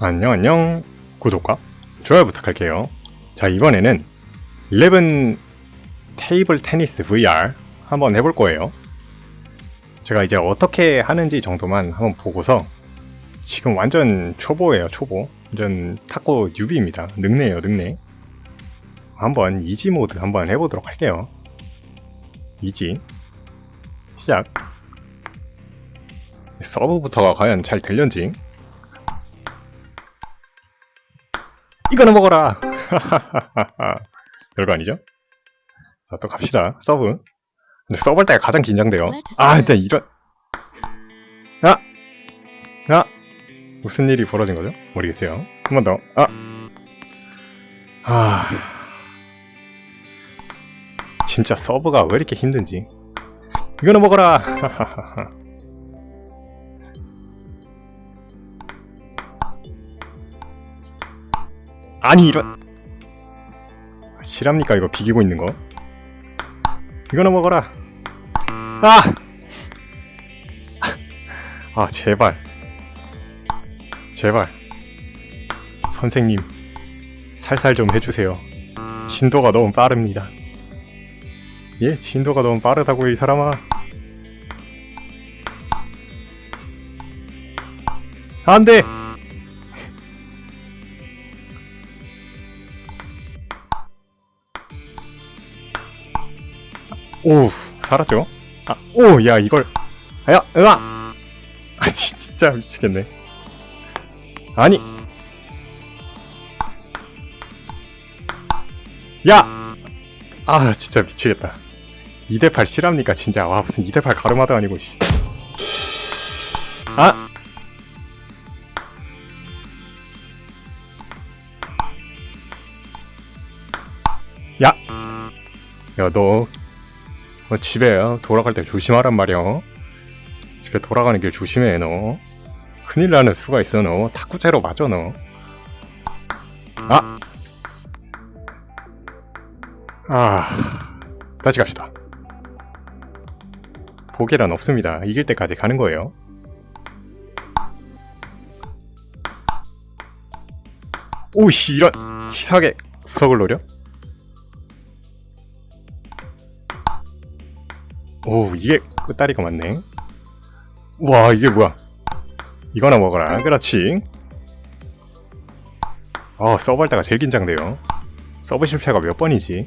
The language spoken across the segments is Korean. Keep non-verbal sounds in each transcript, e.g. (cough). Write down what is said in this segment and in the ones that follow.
안녕 안녕. 구독과 좋아요 부탁할게요. 자 이번에는 11 테이블 테니스 VR 한번 해볼 거예요. 제가 이제 어떻게 하는지 정도만 한번 보고서 지금 완전 초보예요 초보. 완전 탁구 뉴비입니다. 늑내예요 늑내. 한번 이지 모드 한번 해보도록 할게요. 이지. 시작. 서브부터가 과연 잘 될련지 이거는 먹어라. (laughs) 별거 아니죠? 자 또 갑시다. 서브. 근데 서브 할 때가 가장 긴장돼요. 아 일단 이런. 아! 아! 무슨 일이 벌어진 거죠? 모르겠어요. 한 번 더. 아! 아... 진짜 서브가 왜 이렇게 힘든지. 이거는 먹어라 (laughs) 아니 이런. 실합니까? 이거 비기고 있는 거? 이거나 먹어라. 아! 아 제발. 제발. 선생님 살살 좀 해주세요. 진도가 너무 빠릅니다. 예? 진도가 너무 빠르다고요 이 사람아. 안돼 오 살았죠? 아, 오, 야 이걸, 아야, 으아, 아 진- 진짜 미치겠네. 아니, 야, 아 진짜 미치겠다. 2대8 실합니까 진짜? 와 무슨 2대8 가르마도 아니고. 씨. 아, 야, 야 너 어, 집에 어, 돌아갈 때 조심하란 말이야. 집에 돌아가는 길 조심해 너. 큰일 나는 수가 있어 너. 탁구채로 맞아 너. 아. 아. 다시 갑시다. 보계란 없습니다. 이길 때까지 가는 거예요. 오씨 이런 치사하게 구석을 노려? 오 이게 끝다리가 맞네 와 이게 뭐야 이거나 먹어라 그렇지 아 서브 할 때가 제일 긴장돼요 서브 실패가 몇 번이지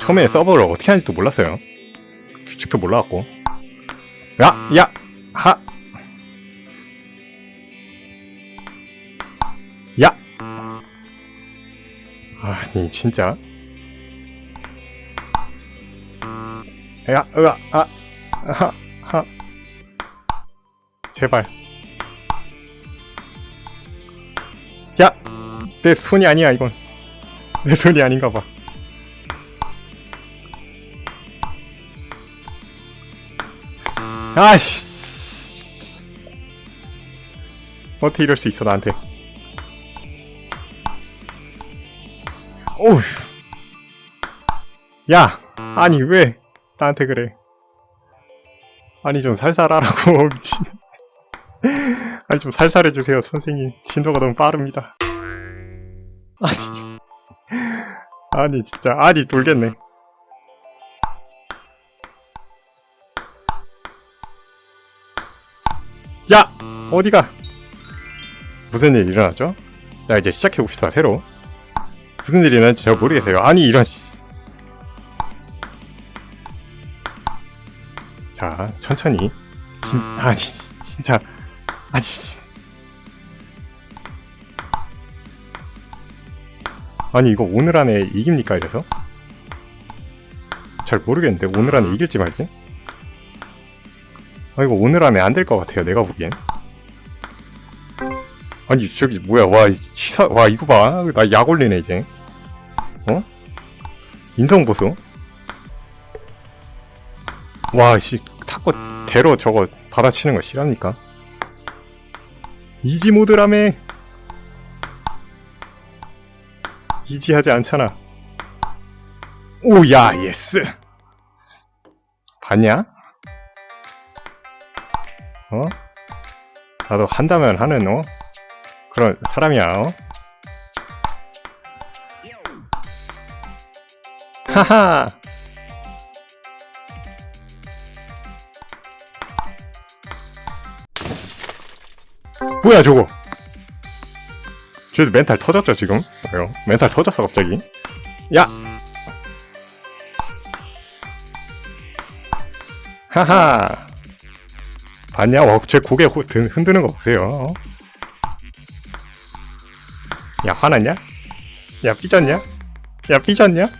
처음에 서브를 어떻게 하는지도 몰랐어요 규칙도 몰라갖고 야! 야! 하! 야! 아니 진짜 야, 으아, 아, 하, 하. 제발. 야! 내 손이 아니야, 이건. 내 손이 아닌가 봐. 아씨. 어떻게 이럴 수 있어, 나한테. 오우. 야! 아니, 왜? 나한테 그래. 아니 좀 살살하라고. (laughs) 아니 좀 살살해 주세요 선생님. 진도가 너무 빠릅니다. 아니 아니 진짜 아니 돌겠네. 야 어디가? 무슨 일 일어났죠? 자 이제 시작해 봅시다 새로. 무슨 일이 일어났는지 잘 모르겠어요. 아니 이런. 자, 천천히. 진, 아니, 진짜. 아니. 아니, 이거 오늘 안에 이깁니까, 이래서? 잘 모르겠는데, 오늘 안에 이길지 말지? 아, 이거 오늘 안에 안 될 것 같아요, 내가 보기엔. 아니, 저기, 뭐야, 와, 치사, 와, 이거 봐. 나 약 올리네, 이제. 어? 인성보소? 와, 씨, 탁구 대로 저거 받아치는 거 싫합니까? 이지 모드라며. 이지하지 않잖아. 오, 야, 예스. 봤냐? 어? 나도 한다면 하는 어? 그런 사람이야. 어? 하하. 뭐야 저거? 쟤도 멘탈 터졌죠 지금? 왜요? 멘탈 터졌어 갑자기? 야! 하하! 봤냐? 어, 제 고개 흔드는 거 보세요. 어? 야 화났냐? 야 삐졌냐? 야 삐졌냐?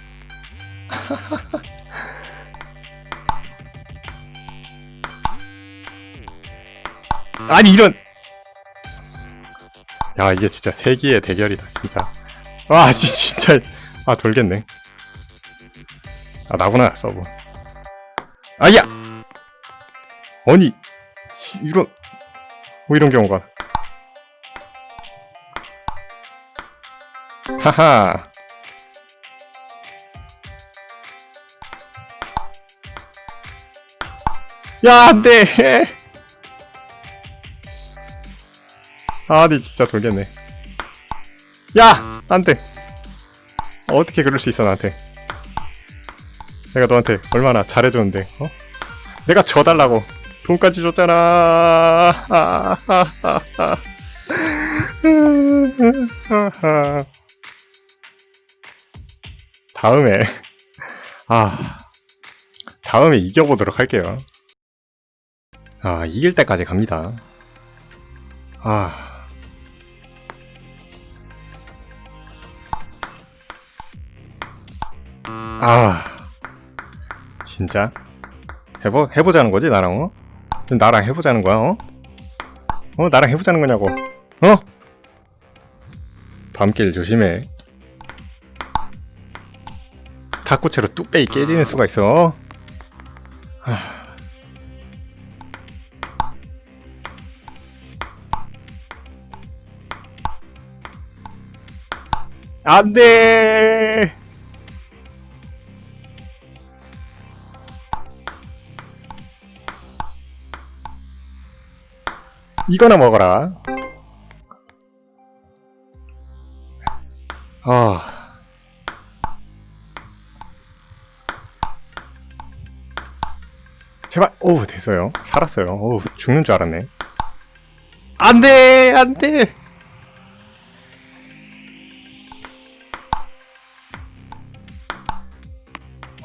(laughs) 아니 이런 야 이게 진짜 세기의 대결이다 진짜. 와 (laughs) 지- 진짜. 아 돌겠네. 아 나구나 서브. 아야! 아니 이- 이런 뭐 이런 경우가. 하하. 야 안돼 아니 진짜 돌겠네. 야! 안돼 어떻게 그럴 수 있어 나한테? 내가 너한테 얼마나 잘해줬는데 어? 내가 져달라고. 돈까지 줬잖아. (laughs) 다음에. 아 다음에 이겨보도록 할게요. 아 이길 때까지 갑니다. 아 아, 진짜? 해보, 해보자는 거지, 나랑, 어? 나랑 해보자는 거야, 어? 어, 나랑 해보자는 거냐고, 어? 밤길 조심해. 탁구채로 뚝배기 깨지는 수가 있어. 하... 안 돼! 이거나 먹어라. 아. 제발, 오, 됐어요. 살았어요. 오, 죽는 줄 알았네. 안 돼! 안 돼!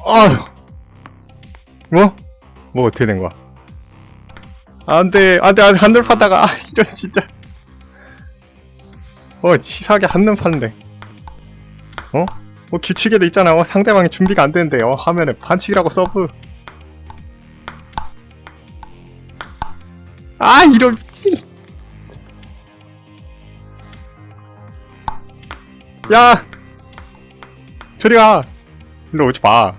아휴. 뭐? 뭐 어떻게 된 거야? 안돼. 안돼 안돼 한눈 파다가. 아 이런 진짜. 어 치사하게 한눈 파는데. 어? 뭐 규칙에도 있잖아. 어 상대방이 준비가 안 되는데. 어 하면은 반칙이라고 서브. 아 이런. 야! 저리 가! 일로 오지 마.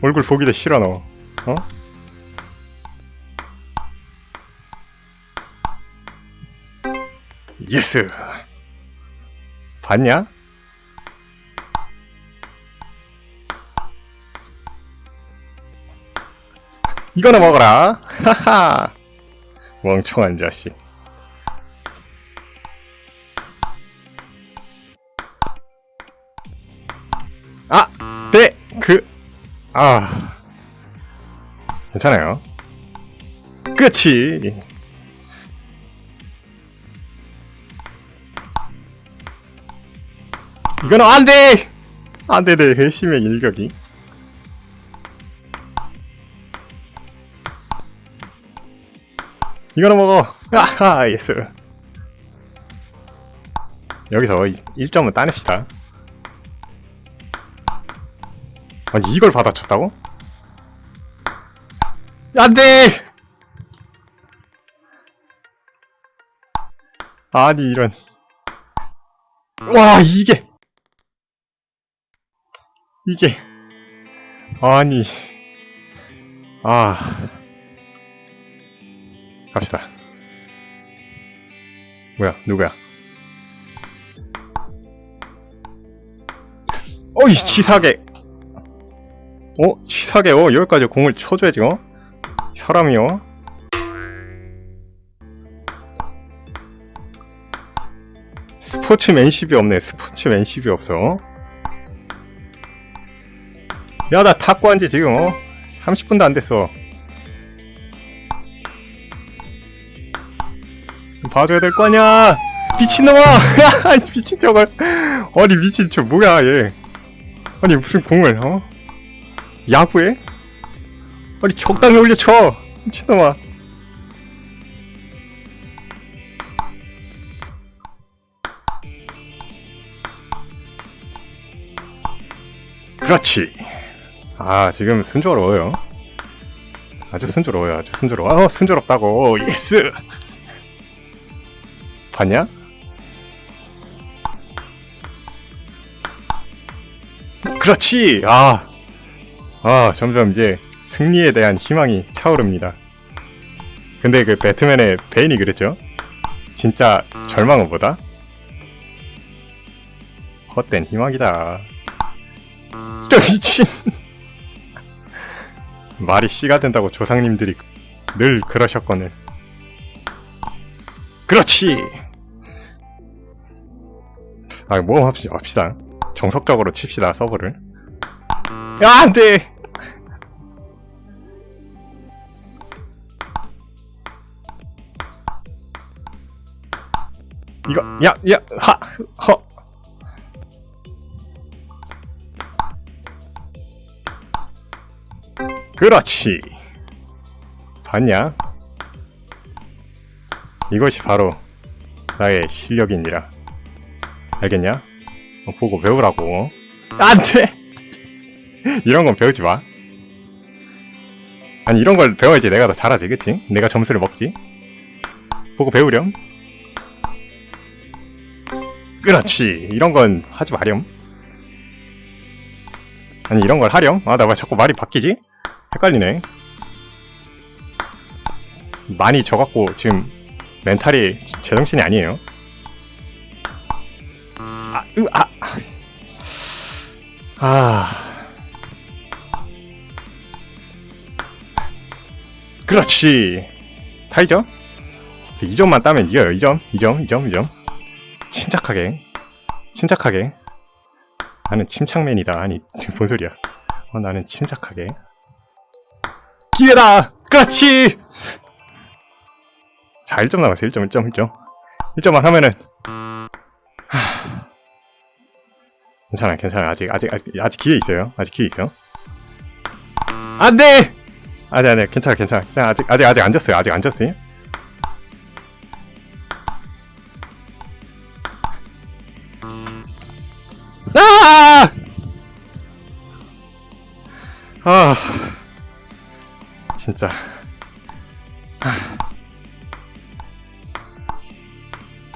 얼굴 보기도 싫어 너. 어? 예스 봤냐? 이거나 먹어라 하하 멍청한 자식 아! 네! 그... 아... 괜찮아요 끝이 이건 안 돼! 안 돼, 내 회심의 일격이. 이거는 먹어. 아하, 예스. 여기서 1점은 따냅시다. 아니, 이걸 받아쳤다고? 안 돼! 아니, 이런. 와, 이게! 이게 아니 아 갑시다. 뭐야 누구야? 어이 치사하게 어 치사하게 어 여기까지 공을 쳐줘야지 어? 사람이요? 스포츠맨십이 없네. 스포츠맨십이 없어. 야, 나 탁구 한 지 지금, 어? 30분도 안 됐어. 봐줘야 될 거 아니야! 미친놈아! 미친 (laughs) 저걸. 아니, 미친 저 뭐야, 얘. 아니, 무슨 공을, 어? 야구해? 아니, 적당히 올려쳐! 미친놈아. 그렇지. 아, 지금 순조로워요. 아주 순조로워요. 아주 순조로워. 어, 순조롭다고. 예스! 봤냐? 그렇지! 아, 아, 점점 이제 승리에 대한 희망이 차오릅니다. 근데 그 배트맨의 베인이 그랬죠? 진짜 절망은 뭐다? 헛된 희망이다. 저 미친! 말이 씨가 된다고 조상님들이 늘 그러셨거늘. 그렇지! 아, 모험 합시, 합시다. 정석적으로 칩시다, 서버를. 야, 안 돼! 이거, 야, 야, 하, 허. 그렇지. 봤냐? 이것이 바로 나의 실력이니라. 알겠냐? 어, 보고 배우라고. 안 돼! (laughs) 이런 건 배우지 마. 아니, 이런 걸 배워야지 내가 더 잘하지, 그치? 내가 점수를 먹지. 보고 배우렴. 그렇지. 이런 건 하지 마렴. 아니, 이런 걸 하렴? 아, 나 왜 자꾸 말이 바뀌지? 헷갈리네. 많이 져갖고 지금 멘탈이 제정신이 아니에요. 아, 으, 아. 아. 그렇지. 타이죠? 2점만 따면 이겨요. 2점, 2점, 2점, 2점. 침착하게. 침착하게. 나는 침착맨이다. 아니, (laughs) 뭔 소리야. 어, 나는 침착하게. 기회다! 그렇지! 자, 1점 남았어. 1점, 1점, 1점. 1점만 하면은. 하... 괜찮아, 괜찮아. 아직, 아직, 아직, 아직 기회 있어요. 아직 기회 있어. 안 돼! 아직, 아직, 괜찮아, 괜찮아. 괜찮아. 아직, 아직, 아직 안 졌어요. 아직 안 졌어요. 아! 아. 진짜.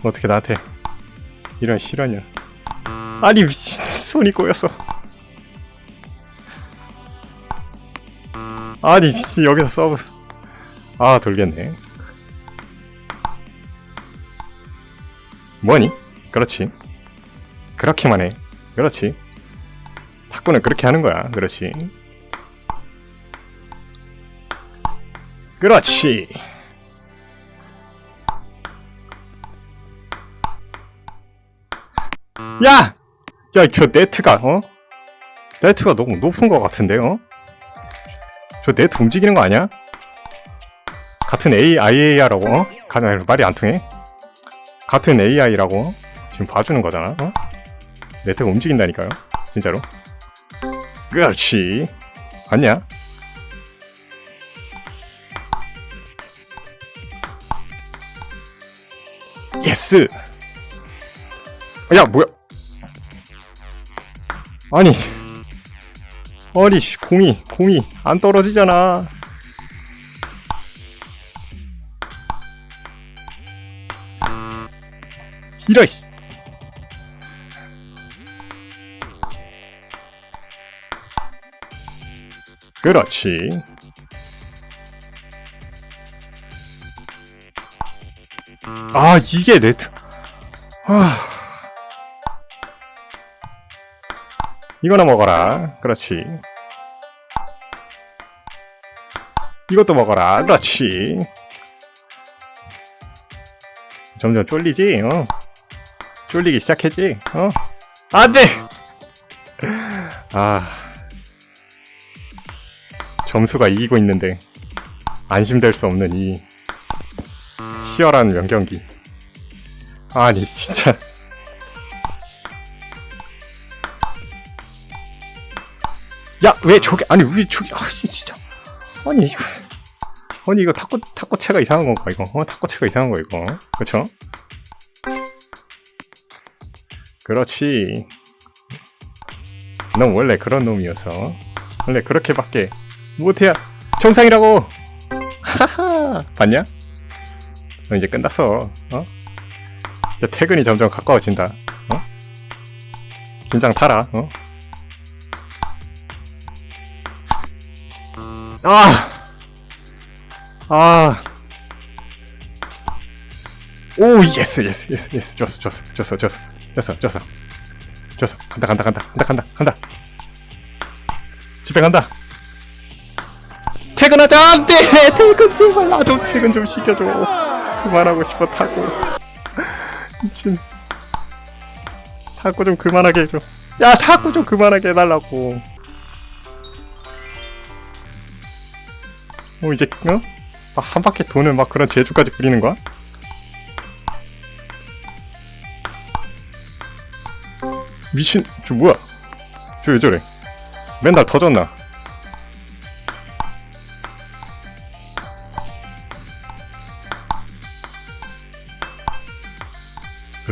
어떻게 나한테 이런 실언이야. 아니, (laughs) 손이 꼬였어. 아니, (laughs) 여기서 서브. 아, 돌겠네. 뭐니? 그렇지. 그렇게만 해. 그렇지. 탁구는 그렇게 하는 거야. 그렇지. 그렇지. 야! 야, 저 네트가, 어? 네트가 너무 높은 것 같은데, 어? 저 네트 움직이는 거 아니야? 같은 A, IA라고, 어? 가, 말이 안 통해? 같은 AI라고 지금 봐주는 거잖아, 어? 네트가 움직인다니까요, 진짜로. 그렇지. 봤냐? 예스! 야, 뭐야? 아니. 아니, 씨, 공이, 공이 안 떨어지잖아. 이러, 씨. 그렇지. 아, 이게 네트. 아. 이거나 먹어라. 그렇지. 이것도 먹어라. 그렇지. 점점 쫄리지? 어. 쫄리기 시작했지? 어? 안 돼! 아. 점수가 이기고 있는데, 안심될 수 없는 이 치열한 명경기. 아니, 진짜. 야, 왜 저게, 아니, 왜 저기, 아, 진짜. 아니, 이거. 아니, 이거 탁구, 탁구채가 이상한 건가, 이거? 어, 탁구채가 이상한 거, 이거. 그쵸? 그렇지. 넌 원래 그런 놈이어서. 원래 그렇게밖에 못해야 정상이라고! 하하! 봤냐? 너 이제 끝났어. 어? 이제 퇴근이 점점 가까워진다. 어? 긴장 타라. 어? 아! 아! 오, 예스, 예스, 예스, 예스. 좋았어, 좋았어, 좋았어, 좋았어, 좋았어, 좋았어. 좋았어. 간다, 간다, 간다, 간다, 간다, 간다. 집에 간다. 퇴근하자! 안 돼! 퇴근 제발 나도 퇴근 좀 시켜줘. 그만하고 싶어, 타고. 미친. 타고 좀 그만하게 해줘. 야, 타고 좀 그만하게 해달라고. 어, 이제, 어? 아, 한 바퀴 돈을 막 그런 재주까지 부리는 거야? 미친, 저 뭐야? 저 왜 저래? 맨날 터졌나?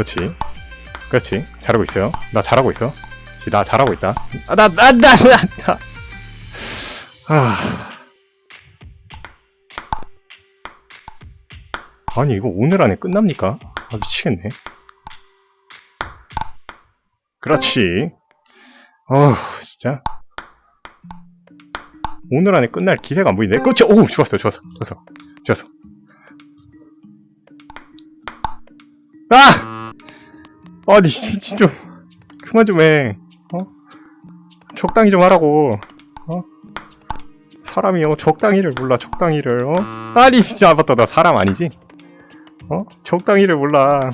그렇지. 그렇지. 잘하고 있어요. 나 잘하고 있어. 나 잘하고 있다. 아, 나, 나, 나, 나, 나. 아. 아니, 이거 오늘 안에 끝납니까? 아, 미치겠네. 그렇지. 어우, 진짜. 오늘 안에 끝날 기세가 안 보이네. 그렇지. 오, 좋았어, 좋았어, 좋았어, 좋았어. 아! 아니, 진짜 좀, 그만 좀 해. 어? 적당히 좀 하라고. 어? 사람이요, 적당히를 몰라, 적당히를, 어? 아니, 진짜, 아, 맞다, 나 사람 아니지? 어? 적당히를 몰라.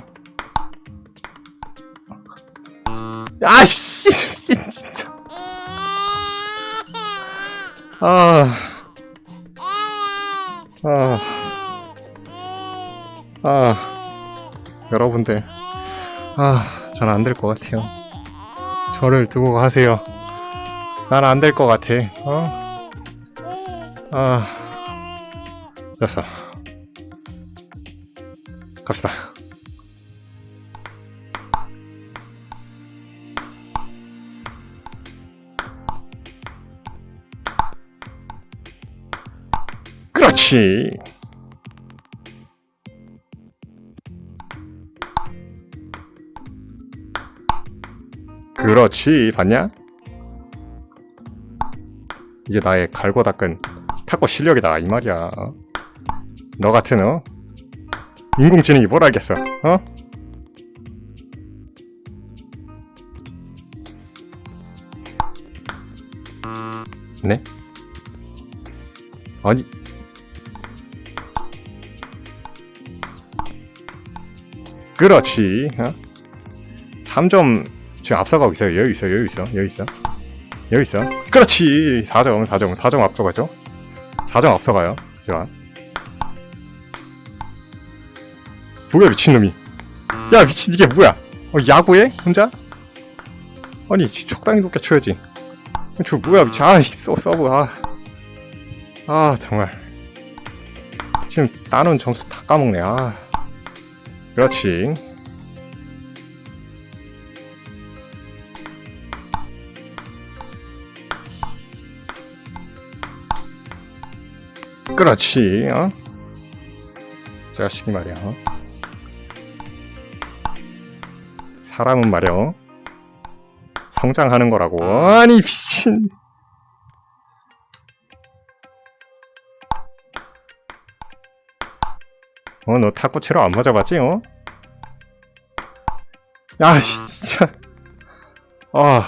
아씨, (laughs) 진짜. 아, 아, 아, 여러분들, 아, 전 안 될 것 같아요. 저를 두고 가세요. 난 안 될 것 같아. 어? 아, 됐어. 갑시다. 그렇지. 그렇지. 봤냐? 이게 나의 갈고 닦은 탁구 실력이다 이 말이야. 너 같은 어 인공지능이 뭘 알겠어? 어? 네? 아니 그렇지 어? 3점 지금 앞서가고 있어요. 여유 있어 여유 있어. 여유 있어. 여유 있어. 그렇지. 4점 4점 4점 앞서가죠? 4점 앞서가요 좋아 뭐야 미친놈이. 야 미친 이게 뭐야? 어, 야구해? 혼자? 아니 적당히 높게 쳐야지. 저 뭐야 미친 아 서, 서브 아. 아 정말. 지금 따놓은 점수 다 까먹네 아. 그렇지 그렇지 어? 자식이 말이야 어? 사람은 말이야 성장하는 거라고 아니 미친 어 너 탁구 치러 안 맞아봤지 어? 야 씨, 진짜 아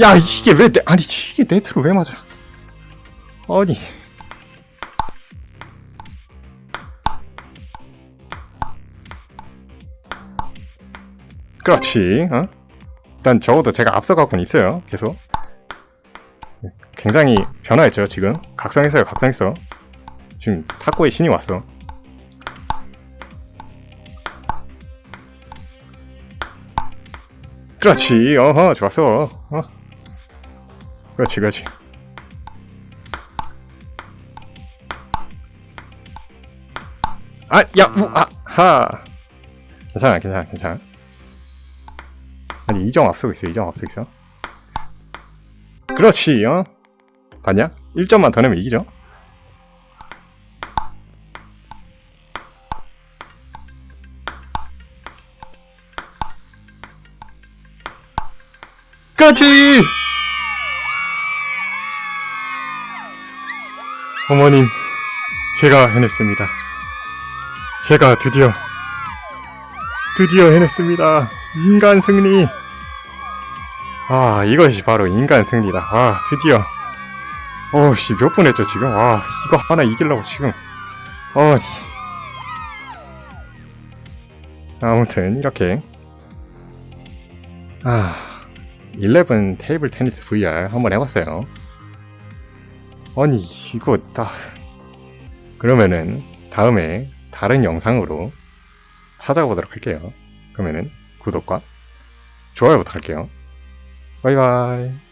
야 이게 왜 내, 아니 이게 네트로 왜 맞아? 아니. 그렇지 어? 일단 적어도 제가 앞서가고 있어요 계속. 굉장히 변화했죠 지금. 각성했어요 각성했어. 지금 타코의 신이 왔어. 그렇지 어허 좋았어. 어. 그렇지 그렇지. 아, 야, 우, 아, 하. 괜찮아, 괜찮아, 괜찮아. 아니, 2점 앞서고 있어, 2점 앞서고 있어. 그렇지, 어? 봤냐? 1점만 더 내면 이기죠? 그렇지! 어머님, 제가 해냈습니다. 제가 드디어 드디어 해냈습니다. 인간 승리. 아 이것이 바로 인간 승리다. 아 드디어. 어씨 몇 분 했죠 지금? 와 이거 하나 이기려고 지금. 어. 아무튼 이렇게 아 11 테이블 테니스 VR 한번 해봤어요. 아니 이거 딱 그러면은 다음에 다른 영상으로 찾아보도록 할게요. 그러면은 구독과 좋아요 부탁할게요. 바이바이.